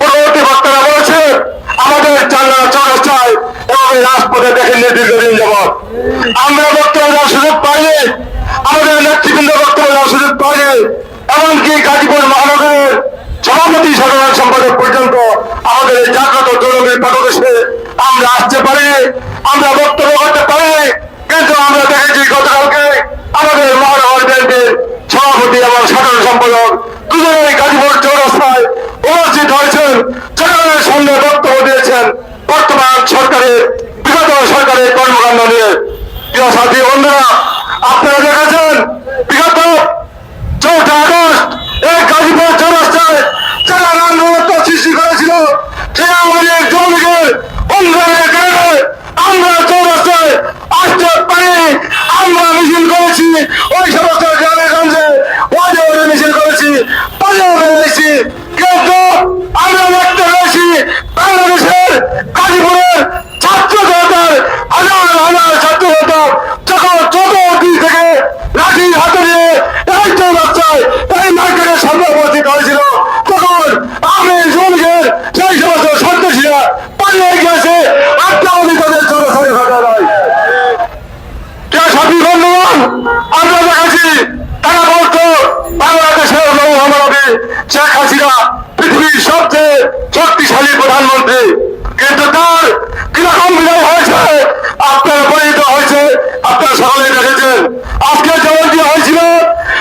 পরবর্তী বক্তারা বলেছে, আমাদের চান্না চৌরাস্তায় এবং রাজপথে দেখেন দীর্ঘদিন যাবৎ আমরা বক্তব্য সুযোগ পাইনি, আমাদের নেতৃবৃন্দ বক্তব্য দেওয়ার এমনকি গাজীপুর মহানগরের সভাপতি সাধারণ সম্পাদক পর্যন্ত আমাদের এই আমরা আসতে পারি আমরা বক্তব্য করতে পারি কিন্তু আমরা দেখেছি গতকালকে আমাদের মহানগর ব্যাংকের সভাপতি এবং সাধারণ সম্পাদক চৌরাস্তায় উপস্থিত হয়েছেন জনগণের সামনে বক্তব্য দিয়েছেন বিগত সরকারের কর্মকাণ্ড নিয়ে প্রিয় সাথী বন্ধুরা আপনারা দেখেছেন বিগত চৌঠা আগস্ট এই গাজীপুর চৌরাস্তায় যারা আন্দোলন সৃষ্টি করেছিল সেই আমাদের জমিকে উন্নয়নের কারণে আমরা চৌরাস্তায় আসতে পারি আমরা মিছিল করেছি ওই সমস্ত গ্রামে গঞ্জে ওয়ার্ডে ওয়ার্ডে মিছিল করেছি পালিয়ে বেরিয়েছি কিন্তু আমরা দেখতে পেয়েছি বাংলাদেশের গাজীপুরের ছাত্র জনতার হাজার হাজার ছাত্র জনতা যখন চতুর্দিক থেকে লাঠি হাতে নিয়ে এই চৌরাস্তায় এই মার্কেটের সামনে উপস্থিত হয়েছিল তখন আমি জনগের সেই সমস্ত সন্ত্রাসীরা পালিয়ে গিয়েছে একটা অবধি তাদের চৌরাস্তায় ঘটা নয় কে সাথী বন্ধুগণ আমরা দেখেছি তারা বলতো বাংলাদেশের মহামানবী শেখ হাসিনা পৃথিবীর সবচেয়ে শক্তিশালী প্রধানমন্ত্রী। কিন্তু তার কীরকম বিদায় হয়েছে? আপনার পরিচিত হয়েছে, আপনারা সকলেই দেখেছেন। আজকে যেমনটি হয়েছিল,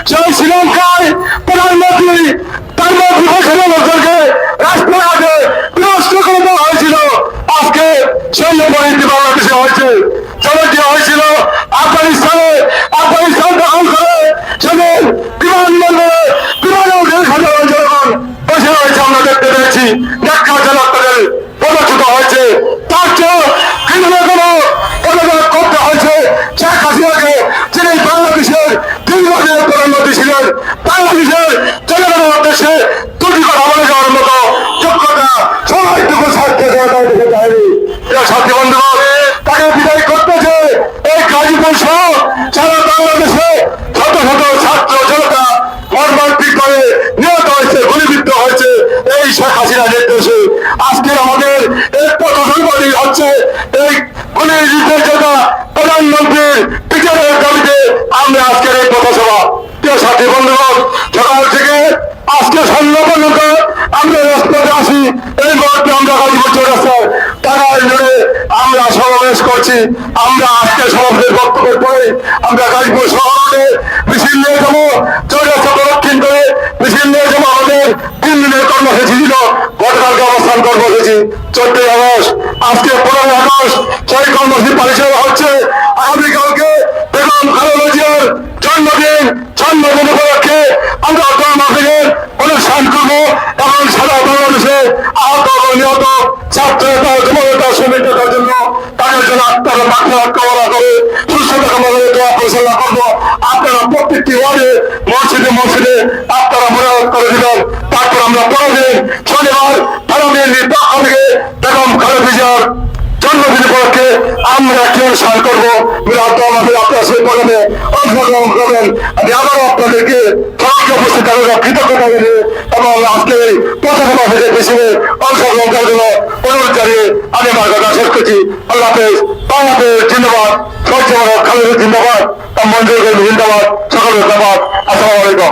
সেই শ্রীলঙ্কায় প্রধানমন্ত্রী তার বসে লোকজনকে। রাজপথে বিনষ্ট করে দেওয়া হয়েছিল। আজকে সেই পরিস্থিতি বাংলাদেশে হয়েছে। যেমনটি হয়েছিল, আফগানিস্তান শেখ হাসিনা নির্দেশে আজকে আমাদের এই পথসম্পাদী হচ্ছে এই গুলির নির্দেশতা প্রধানমন্ত্রীর বিচারের দাবিতে আমরা আজকের এই পথসভা। প্রিয় সাথী, বন্ধুগণ, সকাল থেকে আজকে সন্ধ্যা পর্যন্ত আমরা রাজপথে আসি এই মুহূর্তে আমরা গাজীপুর চৌরাস্তায় টাকায় জুড়ে আমরা সমাবেশ করছি। আমরা আজকে সমাবেশের বক্তব্যের পরে আমরা গাজীপুর শহরে মিছিল নিয়ে যাব। চৌরাস্তা প্রদক্ষিণ করে মিছিল নিয়ে যাব আমাদের তিন দিনের কর্মসূচি ছিল গতকালকে অবস্থান কর্মসূচি চোদ্দই আগস্ট, আজকে পনেরোই আগস্ট সেই কর্মসূচি পালিত হচ্ছে। আগামীকালকে বেগম খালেদা জিয়ার জন্মদিন জন্মদিন উপলক্ষে আমরা অটল মাফিকের অনুষ্ঠান করব এবং সারা বাংলাদেশে আহত এবং নিহত ছাত্র নেতা যুব নেতা শ্রমিক জন্য তাদের জন্য আপনারা মাঠে কামনা করে সুস্থতা কামনা করে দোয়া পরিচালনা করব। আপনারা প্রত্যেকটি ওয়ার্ডে, মসজিদে মসজিদে আপনারা মনোনয়ন করে দিবেন। আমরা পরের শনিবার তারাবির পক্ষ থেকে বেগম খালেদা জিয়ার জন্মদিন উপলক্ষে এবং আজকে এই প্রথম মাসের অংশগ্রহণ করার জন্য আমি আমার শেষ করছি। আল্লাহ হাফেজ। বাংলাদেশ জিন্দাবাদ। সহ্য খালেদ জিন্দাবাদ। মঞ্জুর জিন্দাবাদ। সকলের